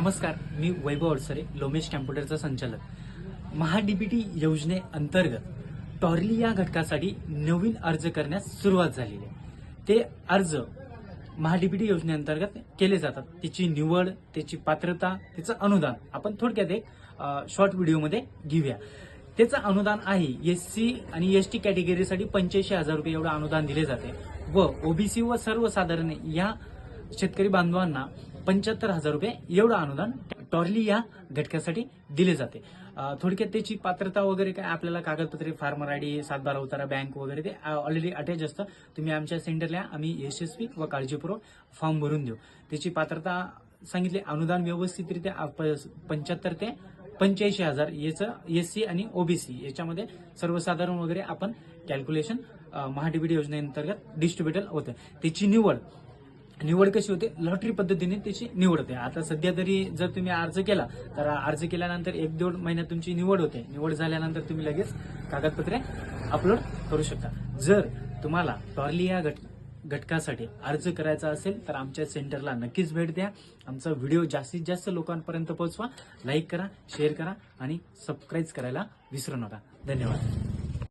नमस्कार मी वैभव अडसरे लोमेश कॅम्प्युटरचा संचालक. महाडीबीटी योजनेअंतर्गत टॉर्ली या घटकासाठी नवीन अर्ज करण्यास सुरुवात झालेली आहे. ते अर्ज महाडीबीटी योजनेअंतर्गत केले जातात. त्याची निवड त्याची पात्रता त्याचं अनुदान आपण थोडक्यात एक शॉर्ट व्हिडिओमध्ये घेऊया. त्याचं अनुदान आहे एस सी आणि एस टी कॅटेगरीसाठी पंच्याऐंशी हजार रुपये एवढं अनुदान दिले जाते. व ओबीसी व सर्वसाधारण या शेतकरी बांधवांना पंच्याहत्तर हजार रुपये एवढं अनुदान टॉर्ली या घटकासाठी दिले जाते. थोडक्यात त्याची पात्रता वगैरे काय? आपल्याला कागदपत्रे फार्मर आय डी सातबारा उतारा बँक वगैरे ते ऑलरेडी अटॅच असतं. तुम्ही आमच्या सेंटरला आम्ही यशस्वी व काळजीपूर्वक फॉर्म भरून देऊ. त्याची पात्रता सांगितले अनुदान व्यवस्थितरित्या पंच्याहत्तर ते पंच्याऐंशी हजार याचं एस सी आणि ओबीसी याच्यामध्ये सर्वसाधारण वगैरे आपण कॅल्क्युलेशन महाडीबीडी योजनेअंतर्गत डिस्ट्रीब्युटर होतं. त्याची निवड निवड कशी होते? लॉटरी पद्धतीने त्याची निवड होते. आता सध्या तरी जर तुम्ही अर्ज केला तर अर्ज केल्यानंतर एक दोन महिन्यात तुमची निवड होते. निवड झाल्यानंतर तुम्ही लगेच कागदपत्रे अपलोड करू शकता. जर तुम्हाला टॉर्ली या घट घटकासाठी अर्ज करायचा असेल तर आमच्या सेंटरला नक्कीच भेट द्या. आमचा व्हिडिओ जास्तीत जास्त लोकांपर्यंत पोहोचवा. लाईक करा शेअर करा आणि सबस्क्राईब करायला विसरू नका. धन्यवाद.